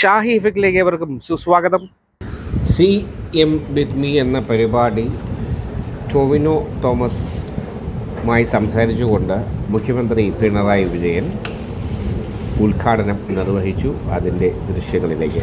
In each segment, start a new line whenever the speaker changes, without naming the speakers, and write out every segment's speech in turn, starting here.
ഷാഹി ഇഫക്റ്റിലേക്ക് ഏവർക്കും സുസ്വാഗതം. C M with me എന്ന പരിപാടി ടോവിനോ തോമസുമായി സംസാരിച്ചുകൊണ്ട് മുഖ്യമന്ത്രി പിണറായി വിജയൻ ഉദ്ഘാടനം നിർവഹിച്ചു അതിന്റെ ദൃശ്യങ്ങളിലേക്ക്.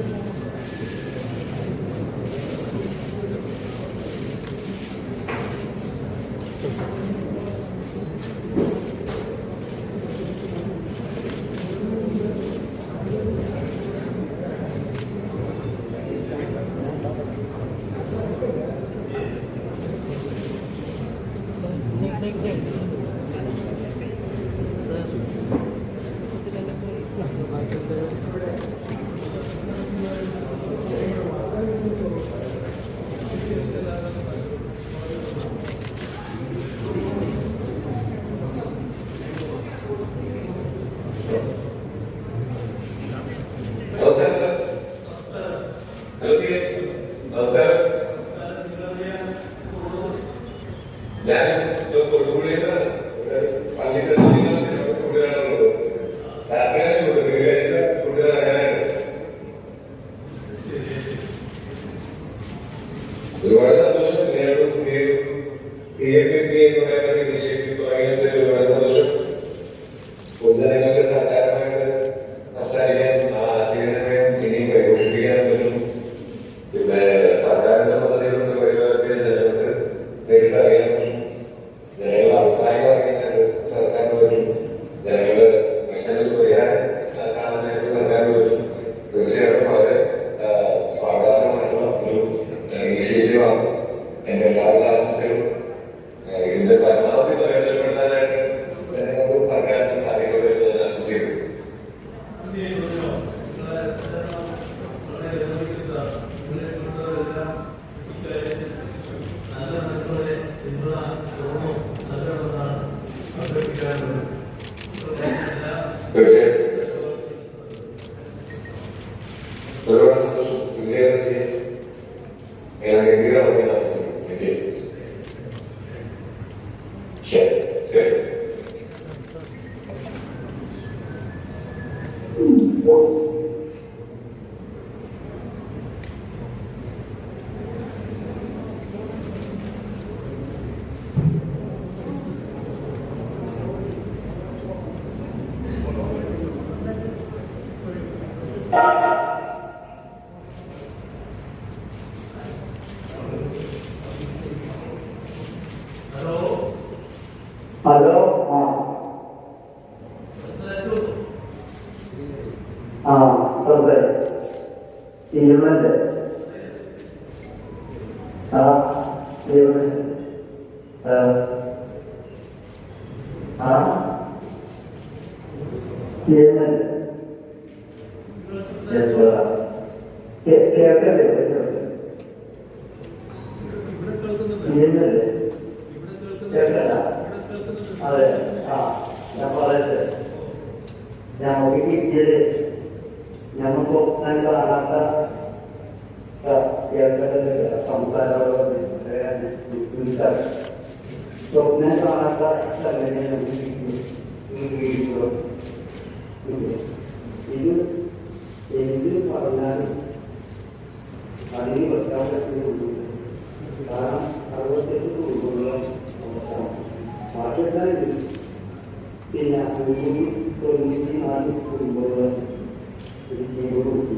different. Thank you.
Gracias. ഇരുമല്ലേ ആ ഇരുമല്ലേ ആ. കേൾക്കല്ലേ ഇരുമല്ലേ അതെ. ആ ഞാൻ നോക്കിക്കിരിച്ചത് ഞമ്മക്ക് ഞാൻ കാണാത്ത സംസാരം സ്വപ്നം കാണാത്ത ഇത് എന്ത് പറഞ്ഞാലും അതിന് വെക്കാൻ പറ്റുന്നുള്ളൂ കാരണം അറുപത്തെട്ട് കുടുംബങ്ങളും മാറ്റത്തായിട്ട് പിന്നെ ഭൂമി തൊണ്ണൂറ്റി നാല് കുടുംബങ്ങളും മനസ്സിലായി അവർക്ക്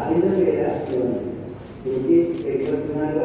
അതിന്റെ പേര് എനിക്ക് എഴുപത്തിനാല്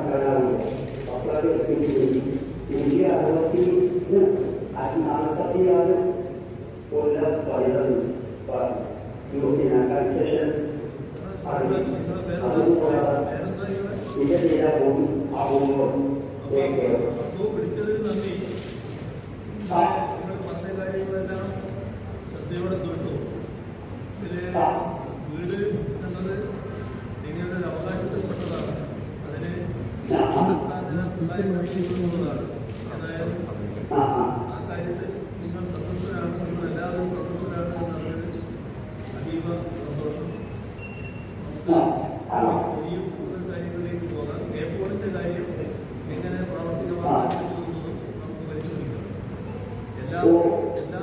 മറക്കാനാവില്ല അപ്പോഴൊക്കെ എനിക്ക് അറുപത്തി നാൽപ്പത്തി ആറ് കൊല്ലം പതിനൊന്ന് യൂറോപ്യൻ കൺസെഷൻ അതുകൂടാതെ ഇത് ചെയ്താൽ പോകും ആ
കാര്യങ്ങളെല്ലാം ശ്രദ്ധയോടെ ഇതിൽ വീട് എന്നത് സഹായിക്കുന്നതാണ് അതായത്
ആ
കാര്യത്തിൽ നിങ്ങൾ സന്തോഷരാണ് നിങ്ങൾ എല്ലാവരും സന്തോഷരാണ് എന്നുള്ളത് അതീവ സന്തോഷം നമുക്ക് ഇനിയും കൂടുതൽ കാര്യങ്ങളിലേക്ക് പോകാം എയർപോർട്ടിന്റെ കാര്യം എങ്ങനെ പ്രാവർത്തികമാക്കാൻ നമുക്ക് പരിശോധിക്കാം എല്ലാ എല്ലാ